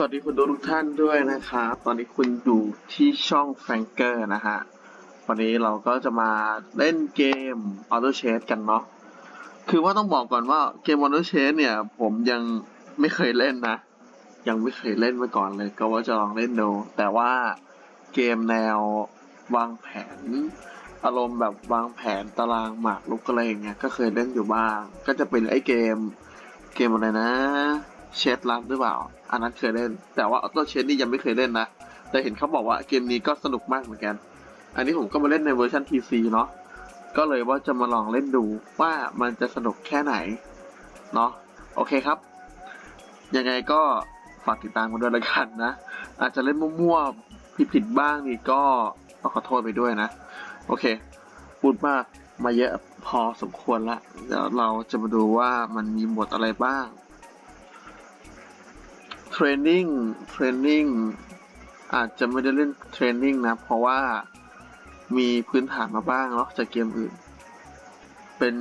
สวัสดีคุณทุกท่านด้วยนะครับ ตอนนี้คุณอยู่ที่ช่องแฟรงเกอร์นะฮะ วันนี้เราก็จะมาเล่นเกม Auto Chase กันเนาะ คือว่าต้องบอกก่อนว่าเกม Auto Chase เนี่ย ผมยังไม่เคยเล่นนะ ยังไม่เคยเล่นมาก่อนเลย ก็ว่าจะลองเล่นดู แต่ว่าเกมแนววางแผน อารมณ์แบบวางแผนตารางหมากรุกอะไรอย่างเงี้ย ก็เคยเล่นอยู่บ้าง ก็จะเป็นไอ้เกม เกมอะไรนะ เชดลันหรือเปล่า อันนั้นเคยเล่น แต่ว่าออโต้เชดนี่ยังไม่เคยเล่นนะ แต่เห็นเขาบอกว่าเกมนี้ก็สนุกมากเหมือนกัน อันนี้ผมก็มาเล่นในเวอร์ชัน PC เนาะ ก็เลยว่าจะมาลองเล่นดูว่ามันจะสนุกแค่ไหน เนาะ โอเคครับ ยังไงก็ฝากติดตามกันด้วยละกันนะ อาจจะเล่นมั่วๆ ผิดๆบ้างนี่ก็ต้องขอโทษไปด้วยนะ โอเค พูดมากมาเยอะพอสมควรละ เดี๋ยวเราจะมาดูว่ามันมีหมวดอะไรบ้าง เทรนนิ่งเทรนนิ่งอาจจะไม่ได้เล่นเทรนนิ่งนะ เพราะว่ามีพื้นฐานมาบ้างเนาะจากเกมอื่น เป็น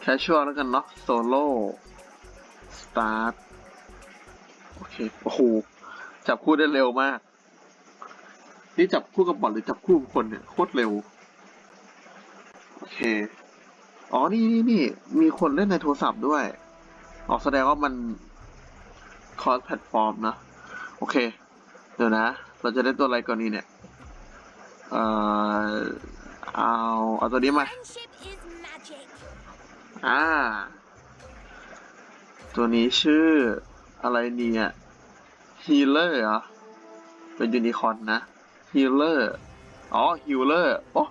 แคชชวลแล้วกันเนาะโซโล่สตาร์ทโอเค โอ้โห จับคู่ได้เร็วมาก นี่จับคู่กับบอทหรือจับคู่กับคนเนี่ย โคตรเร็ว โอเค อ๋อ นี่นี่นี่ มีคนเล่นในโทรศัพท์ด้วย อ๋อ แสดงว่ามัน คอร์สแพลตฟอร์มนะ โอเค เดี๋ยวนะ เราจะเล่นตัวอะไรก่อนนี้เนี่ย เอ่อ เอา เอาตัวนี้มา Friendship is magic. อ่า ตัวนี้ชื่ออะไรเนี่ยฮีเลอร์เหรอ เป็นยูนิคอร์นนะฮีเลอร์ อ๋อฮิลเลอร์ โอ้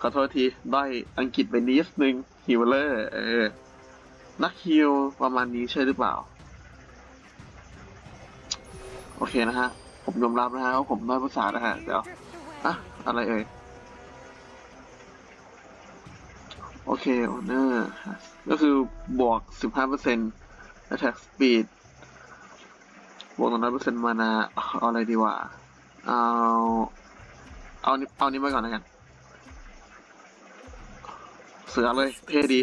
ขอโทษที ได้อังกฤษไปนิดนึงฮิลเลอร์ เออ นักฮิลประมาณนี้ใช่หรือเปล่า โอเคนะฮะ ผมยอมรับนะฮะว่าผมได้ภาษานะฮะ เดี๋ยวอะอะไรเอ่ย โอเคโอเนอร์ก็คือบวก 15% attack speed บวก100%มานาเอาอะไรดีวะ เอา เอานี้เอานี้ไปก่อนนะกัน เสือเลย เท่ดี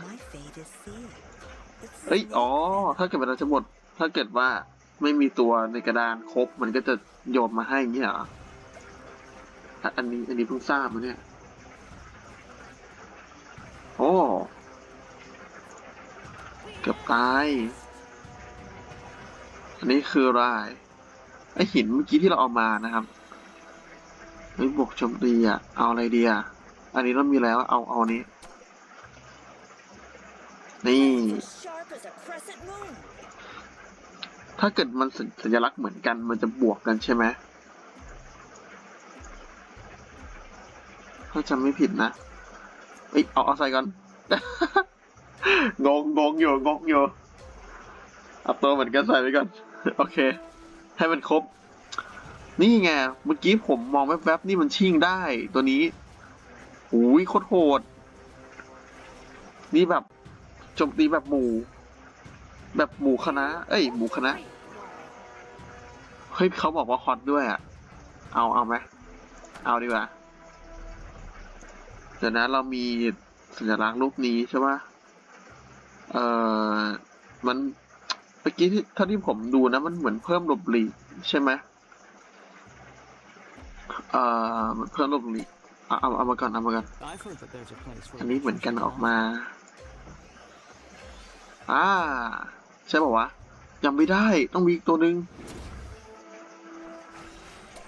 My fate is sealed. It's เอ้ย อ๋อ ถ้าเกิดเวลาจะหมด ถ้าเกิดว่า ไม่มีตัวในกระดานครบ มันก็จะโยนมาให้อย่างเงี้ยเหรออันนี้อันนี้เพิ่งทราบมาเนี่ย โอ้ เกือบตาย อันนี้คืออะไรไอหินเมื่อกี้ที่เราเอามานะครับเฮ้ยบวกโจมตีอะ เอาอะไรดีอะ อันนี้เรามีแล้ว เอา เอาอันนี้ ถ้าเกิดมันสัญลักษณ์เหมือนกันมันจะบวกกันใช่ไหมถ้าจำไม่ผิดนะเอ้ยเอาเอาใส่ก่อน งงงงอยู่งงอยู่เอาตัวเหมือนกันใส่ไปก่อน โอเค ให้มันครบ นี่ไง เมื่อกี้ผมมองแวบๆนี่มันชิ่งได้ตัวนี้อุ้ยโคตรโหด นี่แบบโจมตีแบบหมู่ แบบหมู่คณะ เอ้ยหมู่คณะ เฮ้ยเขาบอกว่าฮอตด้วยอะ เอาเอาไหมเอาดีกว่า เดี๋ยวนะเรามีสัญลักษณ์รูปนี้ใช่ปะเอ่อ มันเมื่อกี้ที่เท่าที่ผมดูนะ มันเหมือนเพิ่มหลบหลีกใช่ไหมเอ่อมันเพิ่มหลบหลีกเอาเอาเอามาก่อนเอามาก่อนอันนี้เหมือนกันออกมา อ่า ใช่ป่าวะยังไม่ได้ต้องมีอีกตัวหนึ่ง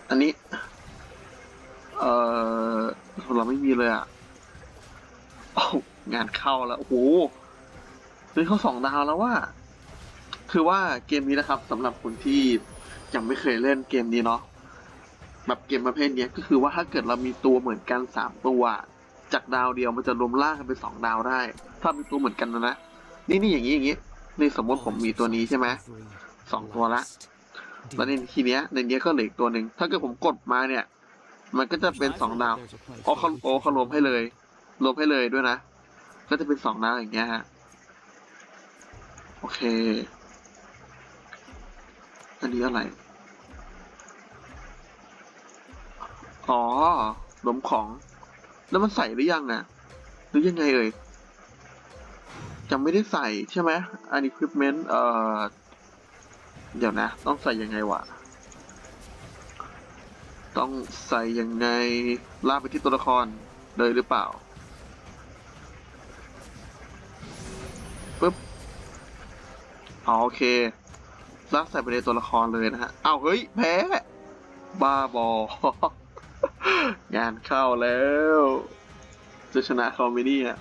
อันนี้ เออเราไม่มีเลยอะโอ้งานเข้าแล้วโอ้โหนี่เขาสองดาวแล้วว่า คือว่าเกมนี้นะครับสำหรับคนที่ยังไม่เคยเล่นเกมนี้เนาะแบบเกมประเภทนี้ก็คือว่าถ้าเกิดเรามีตัวเหมือนกันสามตัวจากดาวเดียวมันจะรวมล่างกันเป็นสองดาวได้ ถ้ามีตัวเหมือนกันนะนะนี่นี่อย่างนี้อย่างนี้ นี่สมมติผมมีตัวนี้ใช่ไหมสองตัวละแล้วในทีเนี้ยในเนี้ยก็เหลืออีกตัวหนึ่งถ้าเกิดผมกดมาเนี่ย มันก็จะเป็นสองดาวโอ้เขาโอ้เขารวมให้เลย รวมให้เลยด้วยนะ ก็จะเป็นสองดาวอย่างเงี้ยฮะโอเค อันนี้อะไร อ๋อหลวมของ แล้วมันใส่หรือยังอะหรือยังไงเอ่ย ยังไม่ได้ใส่ใช่ไหมอัน equipment เอ่อ เดี๋ยวนะ ต้องใส่ยังไงวะ ต้องใส่ยังไงลากไปที่ตัวละครเลยหรือเปล่าปึ๊บอ๋อโอเคลากใส่ไปในตัวละครเลยนะฮะเอ้าเฮ้ย แพ้ บ้าบอ งานเข้าแล้ว จะชนะเขาไหมเนี่ย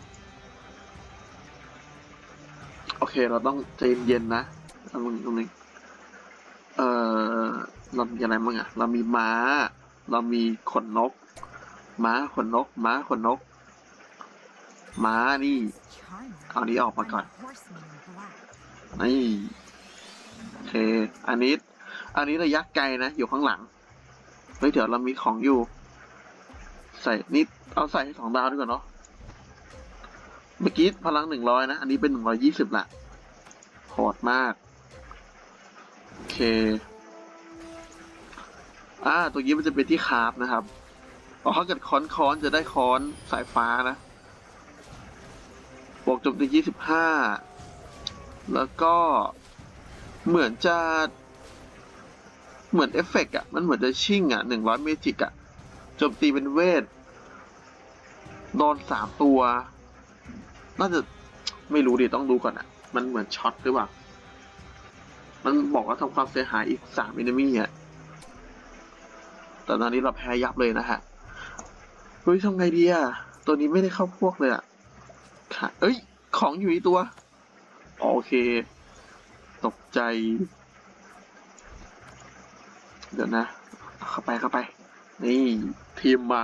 เคเราต้องใจเย็นๆนะตรงนี้ตรงนี้เออเรามีอะไรบ้างอะเรามีม้า เรามีขนนก ม้าขนนก ม้าขนนก ม้านี่เอานี้ออกมาก่อนนี่โอเค อันนี้ อันนี้ระยะไกลนะ อยู่ข้างหลังเฮ้ยเดี๋ยวเรามีของอยู่ ใส่นี่เอาใส่ให้สองดาวดีกว่าเนาะเมื่อกี้พลังหนึ่งร้อยนะ อันนี้เป็นหนึ่งร้อยี่สิบละ โหดมาก โอเค อ่า ตัวนี้มันจะเป็นที่คาร์บนะครับพอเขาเกิดค้อนค้อนจะได้ค้อนสายฟ้านะ บวกจมตียี่สิบห้า แล้วก็เหมือนจะ เหมือนเอฟเฟกต์อะมันเหมือนจะชิ่งอะหนึ่งร้อยเมจิกอะจมตีเป็นเวท โดนสามตัว น่าจะไม่รู้ดิต้องดูก่อนอะ มันเหมือนช็อตหรือเปล่า มันบอกว่าทำความเสียหายอีกสามอินมี่อะแต่ตอนนี้เราแพ้ยับเลยนะฮะ เฮ้ยทำไงดีอะ ตัวนี้ไม่ได้เข้าพวกเลยอะค่ะเอ้ย ของอยู่ในตัว โอเค ตกใจ เดี๋ยวนะ เข้าไปเข้าไป นี่ ทีมม้า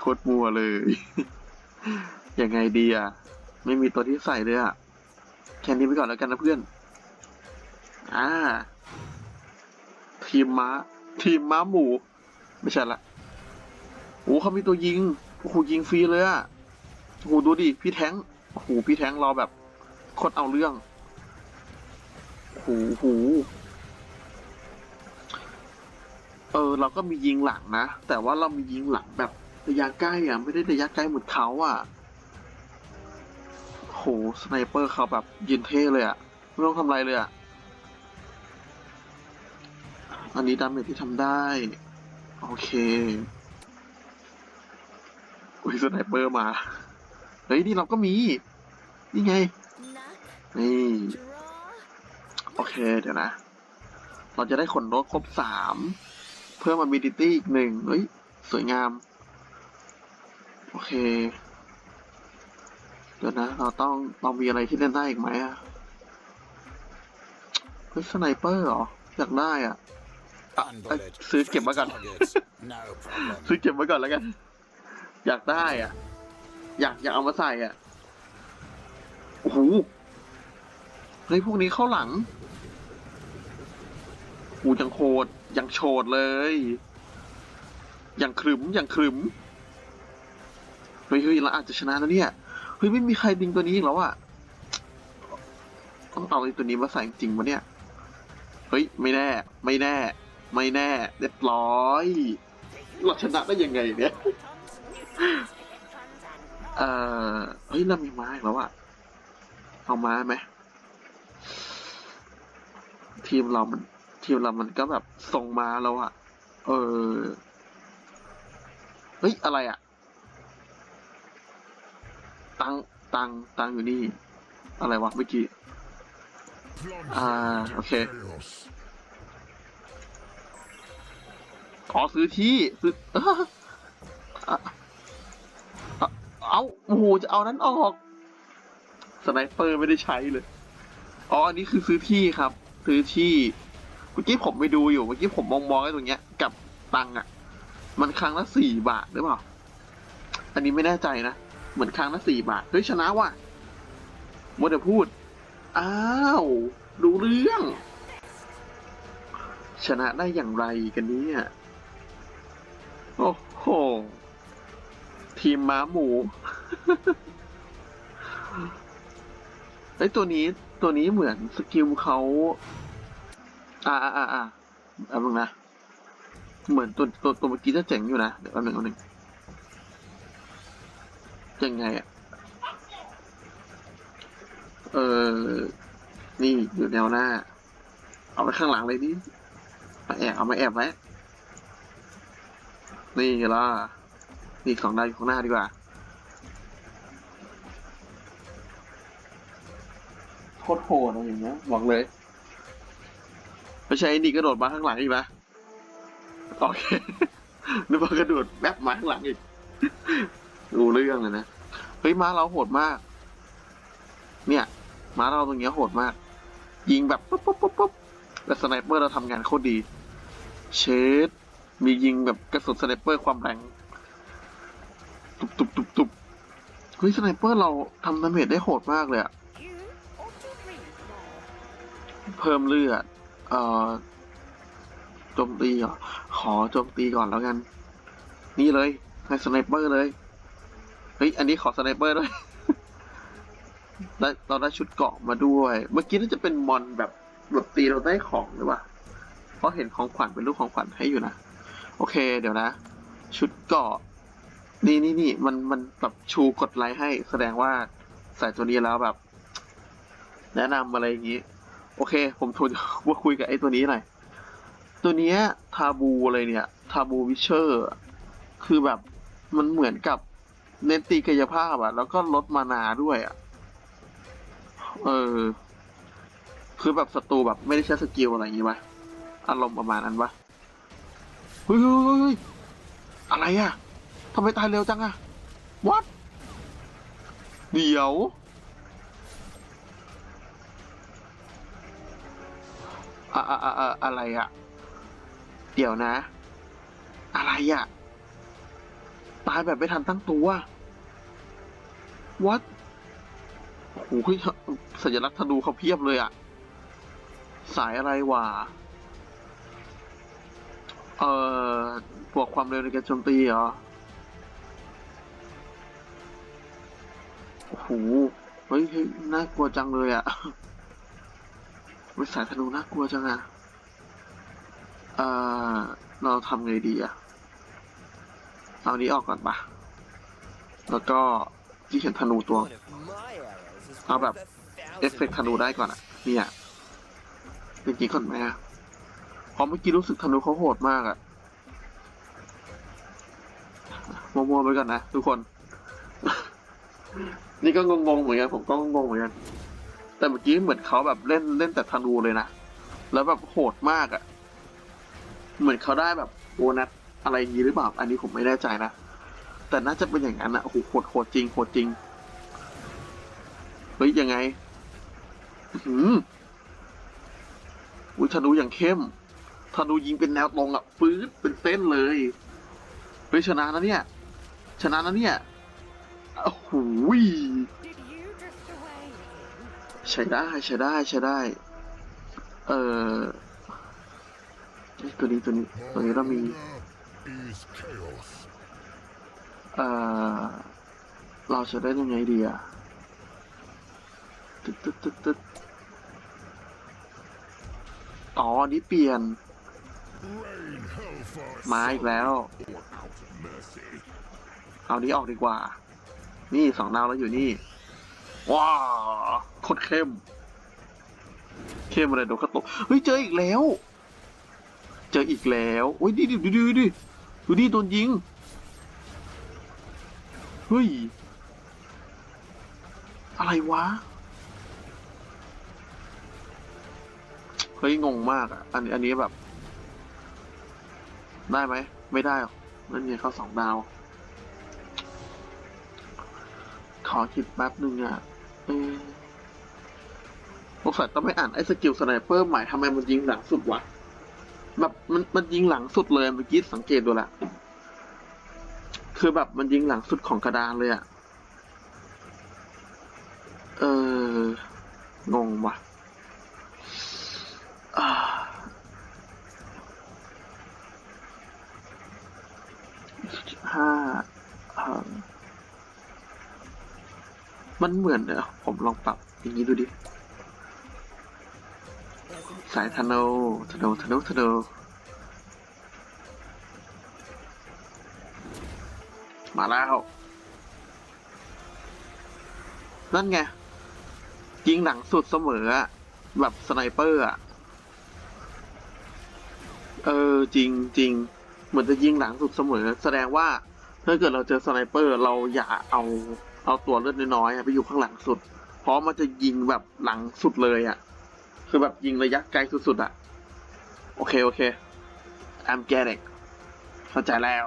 โคตรมัวเลย ยังไงดีอะ ไม่มีตัวที่ใส่เลยอะ แค่นี้ไปก่อนแล้วกันนะเพื่อน อ่า ทีมม้า ทีมม้าหมู ไม่ใช่ละโอ้เขามีตัวยิงโอ้โหยิงฟรีเลยอะโอ้โหดูดิ พี่แท้งโอ้โหพี่แท้งเราแบบโคตรเอาเรื่องโอ้โหโหเออ เราก็มียิงหลังนะ แต่ว่าเรามียิงหลังแบบระยะใกล้อะ ไม่ได้ระยะไกลเหมือนเขาอะ หสไนเปอร์เขาแบบยืนเท่เลยอะไม่ต้องทำอะไรเลยอะอันนี้ดาเมจที่ทำได้ โอเค อุ้ยสไนเปอร์มา เฮ้ย นี่เราก็มี นี่ไง นี่ โอเค เดี๋ยวนะ เราจะได้ขนรถครบสาม เพิ่ม ability อีกหนึ่งเฮ้ย สวยงาม โอเค เดี๋ยวนะ เราต้องเรามีอะไรที่เล่นได้อีกไหมอะเฮ้ยสไนเปอร์เหรอ อยากได้อะ One เอ้ย bullet. ซื้อเก็บไว้ก่อน Targets. No problem. ซื้อเก็บไว้ก่อนแล้วกัน อยากได้อะ อยากอยากเอามาใส่อะ โอ้โหเฮ้ยพวกนี้เข้าหลังโอ้ยังโคตรยังโฉดเลยอย่างขรึมอย่างขรึมเฮ้ยเฮ้ยเราอาจจะชนะแล้วเนี่ย เฮ้ยไม่มีใครดึงตัวนี้อีกแล้วอะต้องเอาไอ้ตัวนี้มาใส่จริงวะเนี่ย เฮ้ย ไม่แน่ ไม่แน่ ไม่แน่ เรียบร้อยเราชนะได้ยังไงเนี่ย เออเฮ้ยเรามีม้าอีกแล้วอะเอาม้าไหมทีมเรามัน ทีมเรามันก็แบบส่งมาแล้วอะเออ เฮ้ย อะไรอะ ตังตังตังอยู่นี่ อะไรวะเมื่อกี้ อ่า โอเค ขอซื้อที่ ซื้อ เอาโอ้โหจะเอานั้นออก สไนเปอร์ไม่ได้ใช้เลย อ๋อ อันนี้คือซื้อที่ครับ ซื้อที่ เมื่อกี้ผมไปดูอยู่ เมื่อกี้ผมมองมองๆไอ้ตรงเนี้ย กับตังอะมันครั้งละสี่บาทหรือเปล่า อันนี้ไม่แน่ใจนะ เหมือนครั้งละสี่บาท เฮ้ย ชนะว่ะมัวแต่พูด อ้าวรู้เรื่อง ชนะได้อย่างไรกันเนี่ย โอ้โห ทีมม้าหมูไอ้ตัวนี้ตัวนี้เหมือนสกิลเขาอ่าอ่าอ่าอ่าแป๊บนึงนะ เหมือนตัวตัวตัวเมื่อกี้จะเจ๋งอยู่นะ เดี๋ยวแป๊บนึงแป๊บนึง ยังไงอะเออ นี่อยู่แนวหน้า เอาไปข้างหลังเลยดิมาแอบเอามาแอบไว้นี่ล่ะนี่สองดาวอยู่ข้างหน้าดีกว่าโคตรโหดอะไรอย่างเงี้ยบอกเลยไม่ใช่ไอ้นี่กระโดดมาข้างหลังอีกนะโอเคนึกว่ากระโดดแวบมาข้างหลังอีก ดูเรื่องเลยนะ เฮ้ยม้าเราโหดมาก เนี่ย ม้าเราตรงเนี้ยโหดมาก ยิงแบบปุ๊บปุ๊บปุ๊บปุ๊บแล้วสไนเปอร์เราทำงานโคตรดี เชดมียิงแบบกระสุนสไนเปอร์ความแรง ตุบตุบตุบตุบเฮ้ยสไนเปอร์เราทำดาเมจได้โหดมากเลยอะเพิ่มเลือด เอ่อโจมตีเหรอ ขอโจมตีก่อนแล้วกัน นี่เลยให้สไนเปอร์เลย เฮ้ย อันนี้ขอสไนเปอร์ด้วยได้เราได้ชุดเกาะมาด้วย เมื่อกี้น่าจะเป็นมอนแบบแบบตีเราได้ของหรือเปล่า เพราะเห็นของขวัญเป็นรูปของขวัญให้อยู่นะ โอเค เดี๋ยวนะ ชุดเกาะ นี่นี่นี่มันมันแบบชูกดไลค์ให้ แสดงว่าใส่ตัวนี้แล้วแบบ แนะนำอะไรอย่างนี้ โอเค ผมโทรว่าคุยกับไอ้ตัวนี้หน่อย ตัวเนี้ยทาบูอะไรเนี่ย ทาบูวิเชอร์ คือแบบมันเหมือนกับ เน้นตีกายภาพอะแล้วก็ลดมานาด้วยอะเออ คือแบบศัตรูแบบไม่ได้ใช้สกิลอะไรอย่างงี้ปะอารมณ์ประมาณนั้นปะเฮ้ยอะไรอะทำไมตายเร็วจังอะ what เดี๋ยวอะอะอะอะอะไรอะเดี๋ยวนะ อะไรอะ ตายแบบไม่ทันตั้งตัว what โอ้โหเฮ้ยสัญลักษณ์ธนูเขาเพียบเลยอะสายอะไรวะเอ่อบวกความเร็วในการโจมตีเหรอโอ้โหเฮ้ยน่ากลัวจังเลยอะวิสายธนูน่ากลัวจังอะเอ่อเราทำไงดีอะ เอานี้ออกก่อนปะแล้วก็ที่เห็นธนูตัว One of my arrows is How worth about a เอฟเฟกธนูได้ก่อนอะเนี่ยจริงๆก่อนไหมอะพราะเมื่อกี้รู้สึกธนูเขาโหดมากอะมัวๆไปก่อนนะทุกคน นี่ก็งงๆเหมือนกันผมก็งงๆเหมือนกัน แต่เมื่อกี้เหมือนเขาแบบเล่นเล่นแต่ธนูเลยนะ แล้วแบบโหดมากอะ่ะเหมือนเขาได้แบบโบนัส อะไรอย่างนี้หรือเปล่าอันนี้ผมไม่แน่ใจนะ แต่น่าจะเป็นอย่างนั้นนะโอ้โหโหดโหดจริงโหดจริงเฮ้ยยังไงอื้อหืมอุ้ยธนูอย่างเข้มธนูยิงเป็นแนวตรงอะปื๊ดเป็นเส้นเลยเฮ้ยชนะนะเนี่ย ชนะนะเนี่ยโอ้โหใช้ได้ใช้ได้ใช้ได้ เออตัวนี้ตัวนี้ตัวนี้เรามี เอ่อ เราจะได้ยังไงดีอะตึ๊ดตึ๊ดตึ๊ดตึ๊ดอ๋ออันนี้เปลี่ยน Rain hellfire มาอีกแล้ว or out of mercy. เอานี้ออกดีกว่า นี่สองดาวแล้วอยู่นี่ ว้าวโคตรเข้ม เข้มอะไรโดนเขาตก เฮ้ย เจออีกแล้ว เจออีกแล้ว โอ้ยดิดิดูดิ ดูดิดูดิโดนยิง เฮ้ย อะไรวะ เฮ้ย งงมากอะ อันอันนี้แบบ ได้ไหม ไม่ได้หรอกนั่นไงเขาสองดาว ขอคิดแป๊บนึงอะเออสงสัยต้องไม่อ่านไอ้สกิลสไนเปอร์ใหม่ทำไมมันยิงหลังสุดวะ แบบมันมันยิงหลังสุดเลยเมื่อกี้สังเกตดูแลวคือแบบมันยิงหลังสุดของกระดานเลยอะเอองงว่ะอ่าห้าอ่ามันเหมือนเดี๋ยวผมลองปรับอย่างนี้ดูดิ สายธนูธนูธนูธนูมาแล้วนั่นไง ยิงหลังสุดเสมอแบบสไนเปอร์อะ เออ จริงจริงเหมือนจะยิงหลังสุดเสมอ แสดงว่า ถ้าเกิดเราเจอสไนเปอร์ เราอย่าเอาเอาตัวเลือดน้อยๆไปอยู่ข้างหลังสุด เพราะมันจะยิงแบบหลังสุดเลยอะ คือแบบยิงระยะไกลสุดๆอะโอเค โอเค I'm get it เข้าใจแล้ว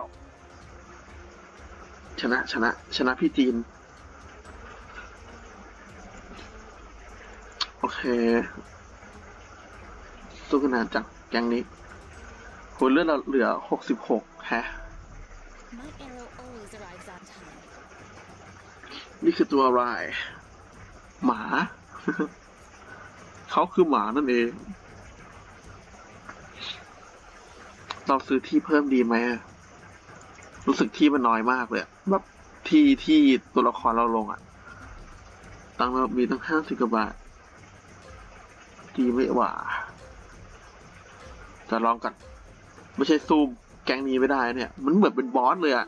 ชนะชนะชนะพี่จีน โอเค สู้กันนานจังแกงนี้โหเลือดเราเหลือหกสิบหกฮะ My arrow always arrives on time. นี่คือตัวอะไร หมา เขาคือหมานั่นเอง เราซื้อที่เพิ่มดีไหมรู้สึกที่มันน้อยมากเลยแบบที่ที่ตัวละครเราลงอะตังเรามีตั้งห้าสิบกว่าบาท ดีไม่หว่าจะลองกันไม่ใช่ซูมแก๊งนี้ไม่ได้เนี่ย มันเหมือนเป็นบอสเลยอะ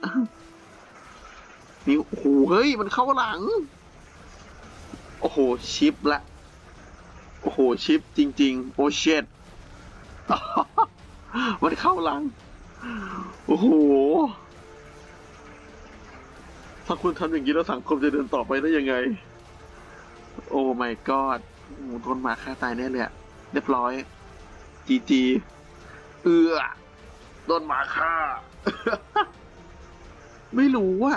นี่โอ้โหเฮ้ย มันเข้าหลัง โอ้โห ชิปละ โอ้โห ชิป จริง ๆ โอเชตมันเข้าหลัง โอ้โห ถ้าคุณทำอย่างนี้แล้วสังคมจะเดินต่อไปได้ยังไง โอ้ my god โอ้โดนหมาฆ่าตายแน่เลยอะเรียบร้อย จีจีเอือโดนหมาฆ่า ไม่รู้ว่า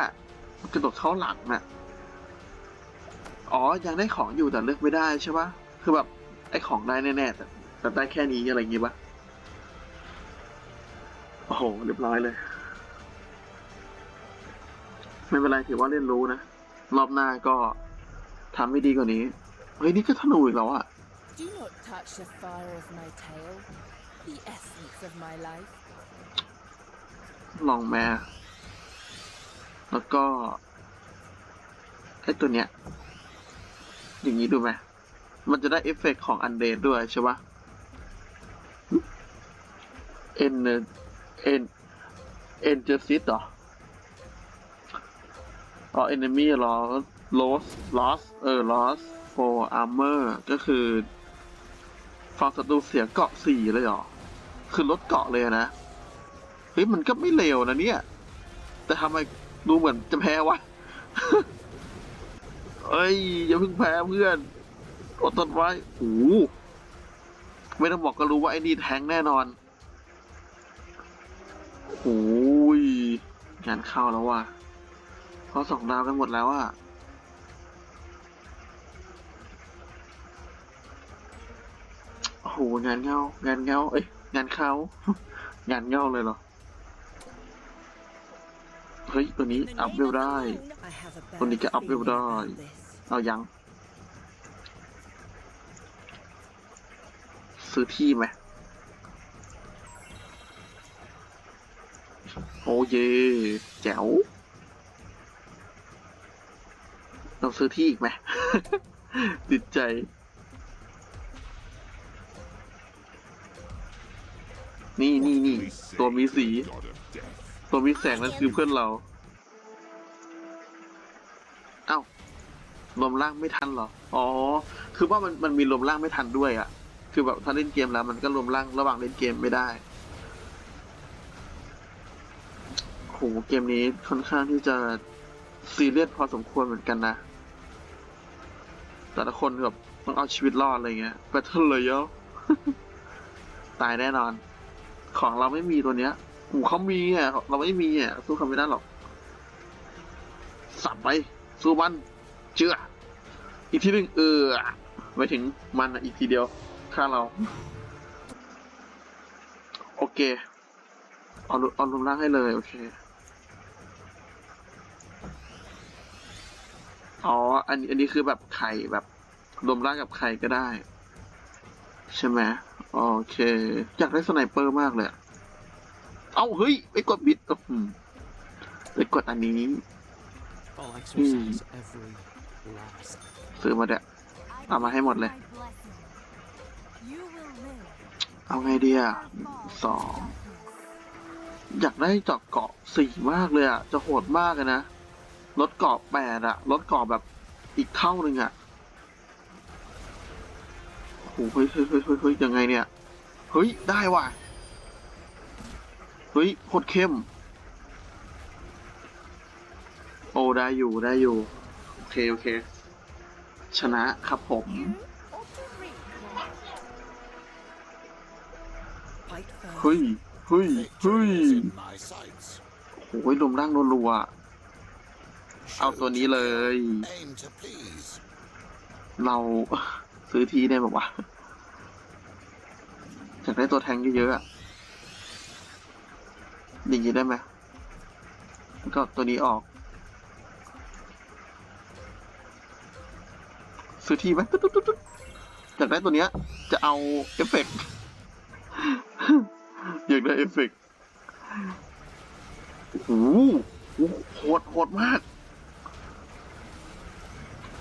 มันกระโดดเข้าหลังน่ะ อ๋อ ยังได้ของอยู่แต่เลือกไม่ได้ใช่ปะ คือแบบไอ้ของได้แน่ๆแต่แต่ได้แค่นี้อะไรอย่างงี้ปะโอ้โหเรียบร้อยเลย ไม่เป็นไรถือว่าเรียนรู้นะ รอบหน้าก็ทำให้ดีกว่านี้ เฮ้ย นี่ก็ธนูอีกแล้วอะ Do not touch the fire of my tail, the essence of my life. ลองแม่แล้วก็ไอ้ตัวเนี้ย อย่างนี้ดูไหม มันจะได้เอฟเฟกต์ของอันเดดด้วยใช่ปะเอ็นเอ็นเอ็นเจอซิตเหรออ๋อเอนเนมี่ลอสลอสลอสเออลอสโฟอาร์เมอร์ก็คือฝั่งศัตรูเสียเกาะสี่เลยเหรอ คือลดเกาะเลยนะ เฮ้ย มันก็ไม่เลวนะเนี่ย แต่ทำไมดูเหมือนจะแพ้วะ เอ้ย อย่าเพิ่งแพ้เพื่อน อดทนไว้โอ้ไม่ต้องบอกก็รู้ว่าไอ้นี่แทงแน่นอนโอ้ยงานเข้าแล้วว่ะเขาสองดาวกันหมดแล้วอะโอ้โหงานเงางานเงาเอ้ยงานเข้างานเงาเลยเหรอเฮ้ยตัวนี้อัพเวลได้ตัวนี้ก็อัพเวลได้เอายัง ซื้อที่ไหมโอ้เยแจ๋วต้องซื้อที่อีกไหมติดใจ นี่นี่นี่ตัวมีสี ตัวมีแสงนั่นคือเพื่อนเรา เอ้ารวมร่างไม่ทันเหรอ อ๋อ คือว่ามันมันมีรวมร่างไม่ทันด้วยอะ่ะ คือแบบถ้าเล่นเกมแล้วมันก็รวมร่างระหว่างเล่นเกมไม่ได้โหเกมนี้ค่อนข้างที่จะซีเรียสพอสมควรเหมือนกันนะ แต่ละคนแบบต้องเอาชีวิตรอดอะไรเงี้ยแบทเทิลเลยเยอะตายแน่นอน ของเราไม่มีตัวเนี้ยหูเขามีอะเราไม่มีอะสู้เขาไม่ได้หรอก สับไป สู้มันเชื่ออีกทีหนึ่งเออไปถึงมันอีกทีเดียว ฆ่าเรา โอเค เอาลเอาลงล่างให้เลย โอเค อ๋อ อันนี้อันนี้คือแบบไข่แบบรวมร่างกับไข่ก็ได้ ใช่ไหมโอเค อยากได้สไนเปอร์มากเลยอะเอ้าเฮ้ยไปกดบิดอืมไปกดอันนี้ I'll exercise every last ซื้อมาเด้เอามาให้หมดเลย You will live เอาไงดีอะสองอยากได้จาะเกาะสี่มากเลยอะ จะโหดมากเลยนะลดเกาะแปดอะลดเกาะแบบอีกเท่าหนึ่งอะโหเฮ้ยเฮ้ยเฮ้ยเฮ้ยเฮ้ยยังไงเนี่ย เฮ้ย ได้ว่ะ เฮ้ยโคตรเข้ม โอ้ ได้อยู่ ได้อยู่ โอเค โอเค ชนะครับผม ฮ้ยเฮ้ยเฮ้ยโอ้ยลมร่างรัวๆเอาตัวนี้เลย เราซื้อทีได้แบบว่าอยากได้ตัวแทงเยอะๆอะอย่างนี้ได้ไหมก็ตัวนี้ออก ซื้อทีไหมอยากได้ตัวเนี้ย จะเอาเอฟเฟกต์ อยากได้เอฟเฟกต์โอ้โหโหดโหดมาก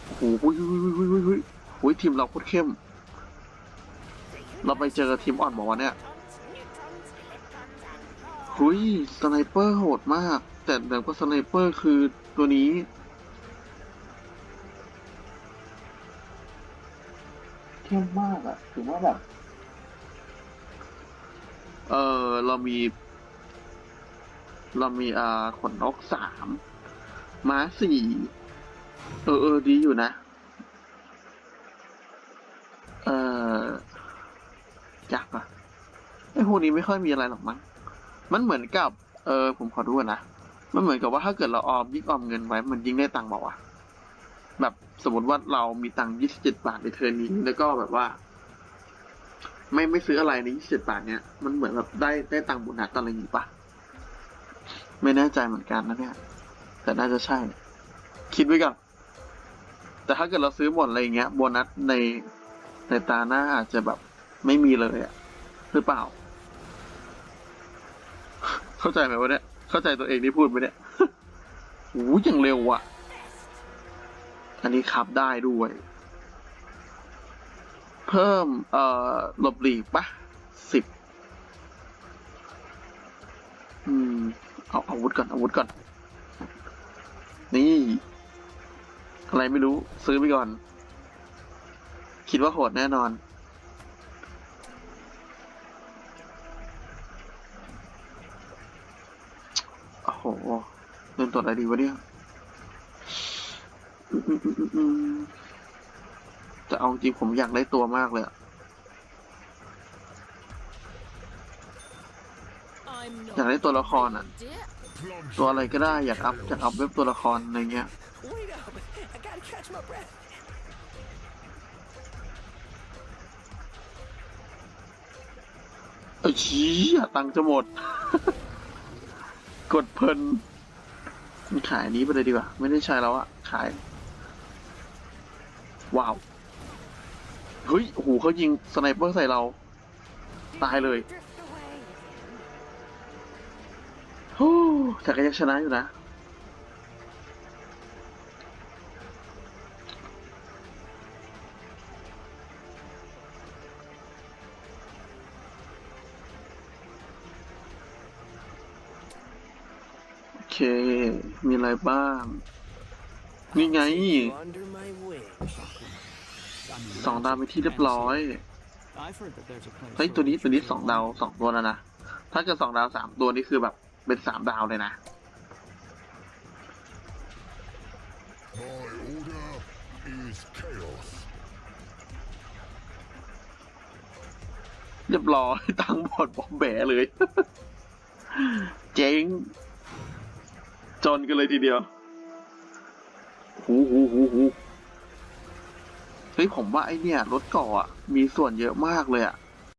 โอ้โหเฮ้ยเฮ้ยเฮ้ยเฮ้ยเฮ้ยเฮ้ยทีมเราโคตรเข้ม เราไปเจอทีมอ่อนบอกว่าเนี่ย Protons, neutrons, electrons, and more. เฮ้ยสไนเปอร์โหดมาก แต่แต่ว่าสไนเปอร์คือตัวนี้เข้มมากอะถือว่าแบบ เออเรามี เรามีอ่าขนนกสามม้าสี่เออเออดีอยู่นะ เออยากปะไอ้พวกนี้ไม่ค่อยมีอะไรหรอกมั้งมันเหมือนกับ เออ ผมขอดูนะมันเหมือนกับว่าถ้าเกิดเราออมยิ่งออมเงินไว้ มันยิ่งได้ตังค์บอกว่าวะแบบสมมติว่าเรามีตังค์ยี่สิบเจ็ดบาทในเทอมนี้แล้วก็แบบว่า ไม่ไม่ซื้ออะไรในยี่สิบบาทเนี้ยมันเหมือนแบบได้ได้ตังค์โบนัสอะไรอย่างงี้ปะไม่แน่ใจเหมือนกันนะเนี่ย แต่น่าจะใช่ คิดไว้ก่อนแต่ถ้าเกิดเราซื้อหมดอะไรอย่างเงี้ยโบนัสในในตาหน้าอาจจะแบบไม่มีเลยอะหรือเปล่า เข้าใจไหมวะเนี่ยเข้าใจตัวเองที่พูดไหมเนี่ยโอ้ยอย่างเร็วอะอันนี้ขับได้ด้วย เพิ่มเอ่อหลบหลีกปะสิบอืม เอาอาวุธก่อนอาวุธก่อน นี่ อะไรไม่รู้ซื้อไปก่อน คิดว่าโหดแน่นอน โอ้โหเล่นตัวอะไรดีวะเนี่ย อืมอืมอืม แต่เอาจริงผมอยากได้ตัวมากเลยอยากได้ตัวละครอะ ตัวอะไรก็ได้อยากอัพอยากอัพเว็บตัวละครอะไรเงี้ย Wait up! I gotta catch my breath. เอ้ยชี้ตังจะหมด กดเพลินขายนี้ไปเลยดีกว่า ไม่ได้ใช้แล้วอะขาย ว้าว ฮ้ยโอ้โหเขายิงสไนเปอร์ใส่เรา ตายเลย Drift away again. โอ้แต่ก็ยังชนะอยู่นะ โอเค มีอะไรบ้าง นี่ไง สองดาวเป็นที่เรียบร้อย I've heard that there's a place เฮ้ย where ตัวนี้ we ตัวนี้ can สอง kill ดาว one สองตัวแล้วนะ ถ้าเกิดสองดาวสามตัวนี่คือแบบเป็นสามดาวเลยนะ My order is chaos. เรียบร้อยตังค์หมดบอมแบเลย เจ๊ง จนกันเลยทีเดียว หูหูหูหู เฮ้ยผมว่าไอเนี่ยรถเก่ออะมีส่วนเยอะมากเลยอะ